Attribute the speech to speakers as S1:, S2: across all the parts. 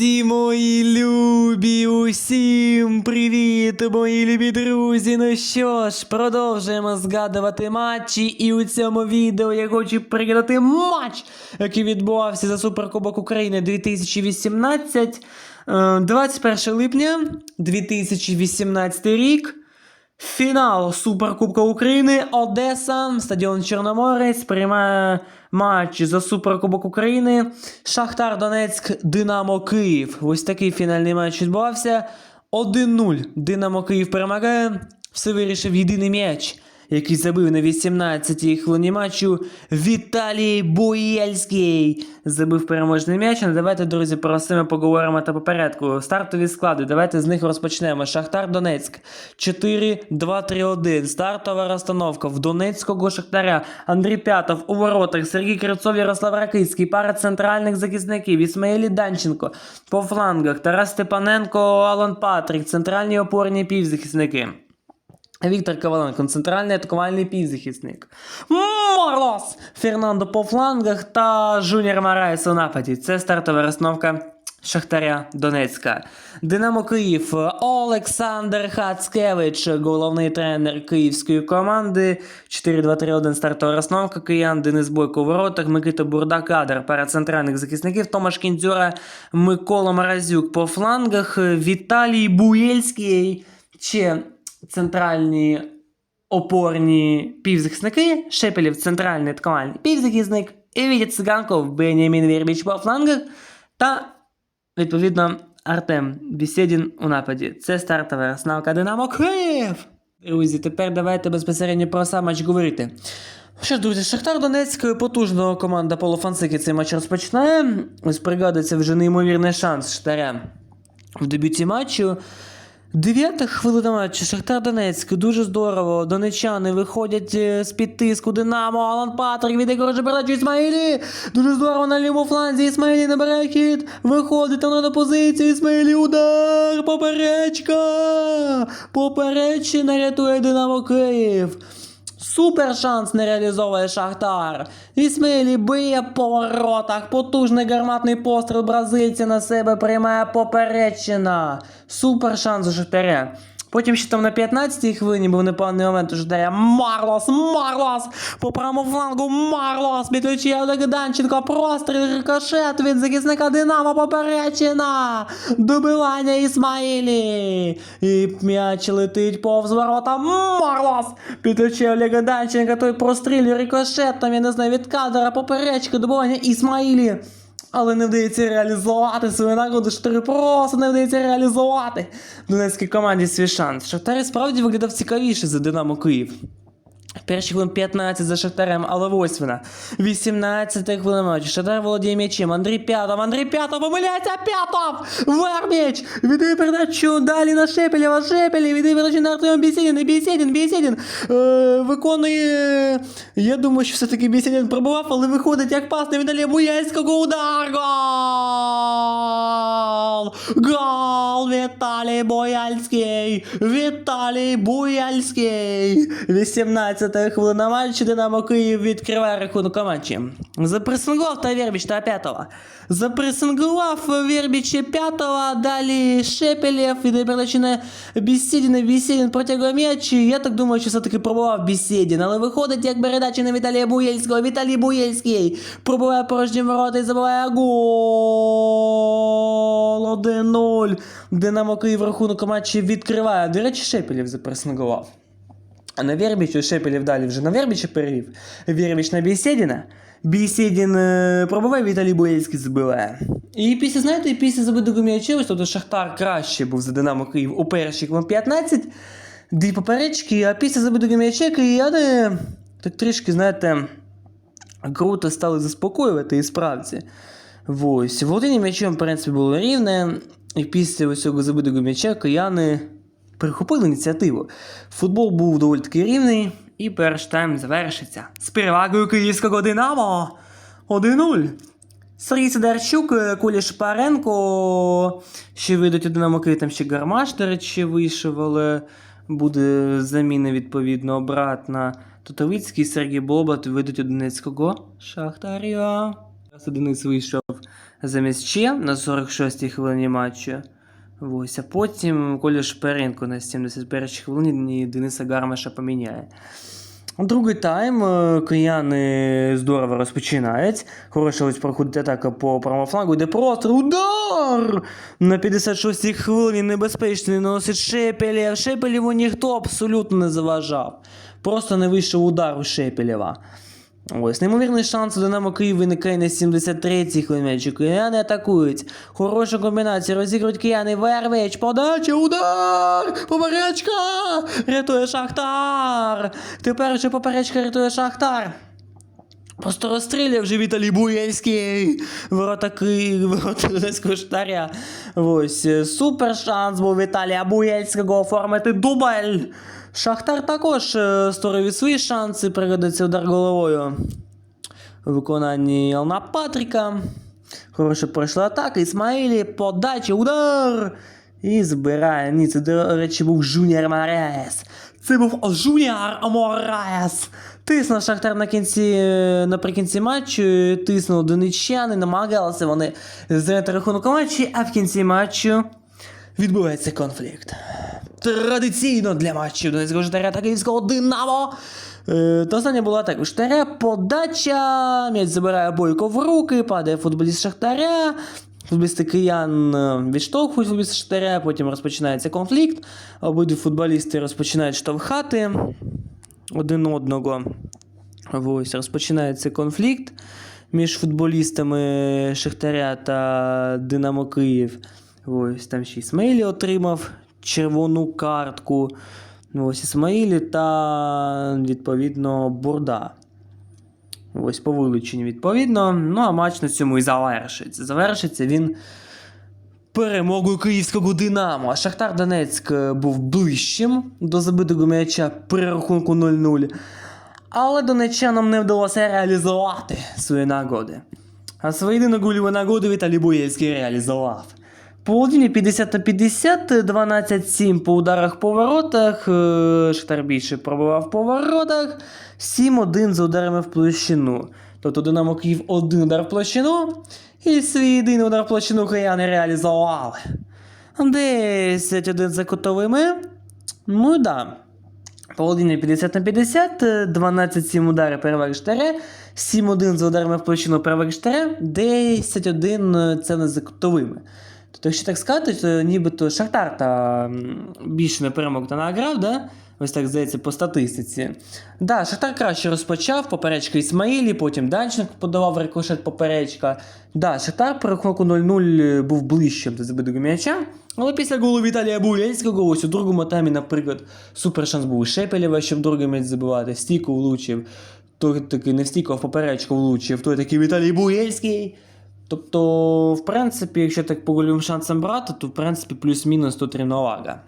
S1: Усі мої любі, усім привіт, мої любі друзі. Ну що ж, продовжуємо згадувати матчі. І у цьому відео я хочу пригадати матч, який відбувався за Суперкубок України 2018. Е, 21 липня 2018 рік. Фінал Суперкубка України Одеса, стадіон Чорноморець приймає матч за Суперкубок України. Шахтар Донецьк, Динамо Київ. Ось такий фінальний матч відбувався. 1-0. Динамо Київ перемагає. Все вирішив єдиний м'яч, який забив на 18-й хвилині матчу. Віталій Буєльський забив переможний м'яч. Ну, давайте, друзі, про саме поговоримо та по порядку. Стартові склади. Давайте з них розпочнемо. Шахтар Донецьк 4-2-3-1. Стартова розстановка в Донецького Шахтаря. Андрій П'ятов у воротах. Сергій Кривцов, Ярослав Ракицький. Пара центральних захисників. Ісмаїлі Данченко по флангах. Тарас Степаненко, Алан Патрік. Центральні опорні півзахисники. Віктор Коваленко, центральний атакувальний півзахисник. Марлос! Фернандо по флангах та Жуніор Мараєс у нападі. Це стартова розновка Шахтаря Донецька. Динамо Київ Олександр Хацкевич, головний тренер київської команди. 4-2-3-1 стартова розновка. Киян Денис Бойко у воротах, Микита Бурда кадр. Пара центральних захисників. Томаш Кіндзюра, Микола Мразюк по флангах. Віталій Буєльський. Ще центральні опорні півзахисники, Шепелів центральний атакувальний півзахисник, і Вітя Циганков, Бенямін Вірбіч по флангах та, відповідно, Артем Бісєдін у нападі. Це стартова розстановка Динамо Київ! Друзі, тепер давайте безпосередньо про сам матч говорити. Що ж, друзі, Шахтар Донецьк, потужна команда Поло Фансики цей матч розпочинає. Ось пригадується вже неймовірний шанс Шахтаря в дебюті матчу. Дев'ята хвилина матчу. Шахтар Донецьк. Дуже здорово. Донечани виходять е, з-під тиску. Динамо, Алан Патрик відіграє передачу Ісмаїлі. Дуже здорово на лівому фланзі. Ісмаїлі набирає хід. Виходить там на позицію. Ісмаїлі удар. Поперечка. Поперечі рятує Динамо Київ. Супер шанс не реалізовує Шахтар. Ісмаїлі биє по воротах. Потужний гарматний постріл бразильця на себе приймає поперечина. Супер шанс у Шахтаря. Потім ще там на 15-й хвилині був непевний момент у Шахтаря. Марлос, Марлос! По правому флангу Марлос! Підключив Олег Данченко. Простріл рикошет від захисника Динамо поперечина. Добивання Ісмаїлі. І м'яч летить повз ворота. Марлос! Підключив Олег Данченко. Той прострілює рикошет. Там я не знаю від кадра поперечка. Добивання Ісмаїлі. Але не вдається реалізувати свою нагоду. Шахтарю просто не вдається реалізувати донецькій команді свій шанс. Шахтар справді виглядав цікавіше за Динамо Київ. Перші хвилин 15 за Шахтарем, але ось вона. 18 хвилин матчу. Шахтар володіє м'ячем. Андрій П'ятов, Андрій П'ятов, помиляється П'ятов! Верміч! Віддає передачу далі на Шепелєва, Шепелєв, віддає передачу на Артема Бісєдін, Бісєдін, Бісєдін. Е, виконує... Я думаю, що все-таки Бісєдін пробував, але виходить як пас на Віталія Буяльського удар. Гол! Віталій Бояльський! Віталій Буяльський! 18 хвилина матчу Динамо Київ відкриває рахунок матчі. Запресингував та Вербіч та п'ятого. Запресингував Вербіч і п'ятого, далі Шепелєв і передачі на Бісєдіна. Бісєдін протягує м'яч. Я так думаю, що все-таки пробував Бісєдін, але виходить як передача на Віталія Буєльського. Віталій Буєльський пробуває порожні ворота і забиває гол. 1-0. Динамо Київ рахунок матчі відкриває. До речі, Шепелєв запресингував. На Вербічу Шепелєв далі вже на Вербіча перевів. Вербіч на Бісєдіна. Бісєдін е, пробиває, Віталій Боєцький забиває. І після, знаєте, після забитого м'яча, тобто Шахтар краще був за Динамо Київ у першій хвилин 15, дві поперечки, а після забитого м'яча кияни так трішки, знаєте, круто стали заспокоювати і справді. Ось. Володіння м'ячем, в принципі, було рівне, і після ось цього забитого м'яча кияни прихопили ініціативу. Футбол був доволі таки рівний, і перший тайм завершиться з перевагою київського Динамо 1-0. Сергій Сидорчук, е, Коля Шпаренко. Ще вийдуть у Динамо Київ, там ще Гармаш, до речі, вийшов, але буде заміна відповідно обратна. Тутовицький, Сергій Бобат вийдуть у Донецького Шахтаря. Денис вийшов замість Че на 46-й хвилині матчу. Ось, а потім Коля Шперенко на 71-й хвилині Дениса Гармаша поміняє. Другий тайм е, кияни здорово розпочинають. Хороша ось проходить атака по правому флангу, де просто удар! На 56-й хвилині небезпечний наносить Шепелєв. Шепелєву ніхто абсолютно не заважав. Просто не вийшов удар у Шепелєва. Ось, неймовірний шанс у Динамо Київ виникає на 73-й хвилинці. Кияни атакують. Хороша комбінація. Розігрують кияни. Вервич. Подача. Удар! Поперечка! Рятує Шахтар! Тепер вже поперечка рятує Шахтар. Просто розстріляв вже Віталій Буєвський. Ворота Київ, ворота Донецького штаря. Ось супер шанс був Віталія Буєвського оформити дубль. Шахтар також е, створив свої шанси, пригодиться удар головою. У виконанні Ална Патріка. Хороше пройшла атака. Ісмаїлі, подача, удар. І збирає. Ні, це, до речі, був Жуніор Мораес. Це був Жуніор Мораес. Тиснув Шахтар на кінці, е, наприкінці матчу, тиснув донеччани, намагалися вони зняти рахунок матчі, а в кінці матчу відбувається конфлікт. Традиційно для матчів Донецького Житаря та Київського Динамо. Е, Та остання була так. Штаря подача. М'яч забирає Бойко в руки, падає футболіст Шахтаря. Футболісти киян е, відштовхують футболіста Шахтаря, потім розпочинається конфлікт. Обидві футболісти розпочинають штовхати один одного. Ось розпочинається конфлікт між футболістами Шахтаря та Динамо Київ. Ось там ще Ісмаїлі отримав червону картку. Ось Ісмаїлі та відповідно Бурда. Ось по вилученню відповідно. Ну а матч на цьому і завершиться. Завершиться він перемогою київського Динамо. А Шахтар Донецьк був ближчим до забитого м'яча при рахунку 0-0. Але донеччанам не вдалося реалізувати свої нагоди. А свої єдиногольові нагоди Віталій Боєцький реалізував. По Володінні 50 на 50, 12-7 по ударах по воротах. е, Шахтар більше пробивав по воротах. 7-1 за ударами в площину. Тобто Динамо Київ один удар в площину. І свій єдиний удар в площину кияни реалізували. 10-1 за кутовими. Ну да. По 50 на 50, 12-7 удари переваги Штаре, 7-1 за ударами в площину переваги Штаре, 10-1 це не за кутовими. Тобто, якщо так сказати, то нібито Шахтар та більше не перемог та награв, да? Ось так здається по статистиці. Да, Шахтар краще розпочав, поперечка Ісмаїлі, потім Данченко подавав рикошет поперечка. Да, Шахтар по рахунку 0-0 був ближчим до забитого м'яча. Але після голу Віталія Буяльського, ось у другому таймі, наприклад, супер шанс був у Шепелєва, щоб другий м'яч забивати, стійку влучив. Той такий не а в поперечку влучив, той такий Віталій Буєльський. Тобто, в принципі, якщо так по гольовим шансам брати, то в принципі плюс-мінус тут рівновага.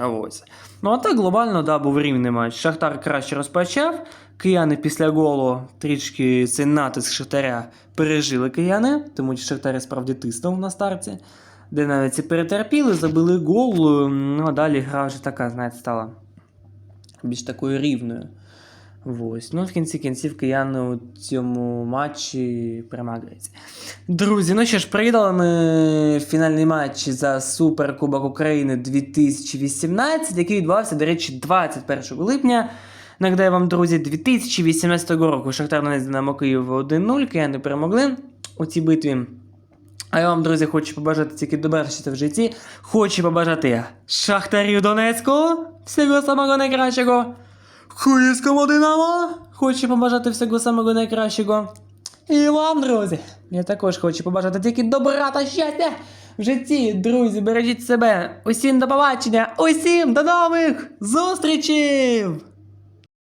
S1: Ось. Ну а так глобально, да, був рівний матч. Шахтар краще розпочав. Кияни після голу трішки цей натиск Шахтаря пережили кияни, тому що Шахтар справді тиснув на старті. Де навіть і перетерпіли, забили гол. Ну а далі гра вже така, знаєте, стала більш такою рівною. Ось. Ну, в кінці кінців кияни у цьому матчі перемагають. Друзі, ну що ж, приїдали ми фінальний матч за Суперкубок України 2018, який відбувався, до речі, 21 липня. Нагадаю вам, друзі, 2018 року Шахтар Донець Динамо Київ 1-0, кияни перемогли у цій битві. А я вам, друзі, хочу побажати тільки добре щастя в житті. Хочу побажати Шахтарю Донецьку всього самого найкращого. Київському Динамо! Хочу побажати всього самого найкращого. І вам, друзі! Я також хочу побажати тільки добра та щастя в житті. Друзі, бережіть себе. Усім до побачення, усім до нових зустрічей!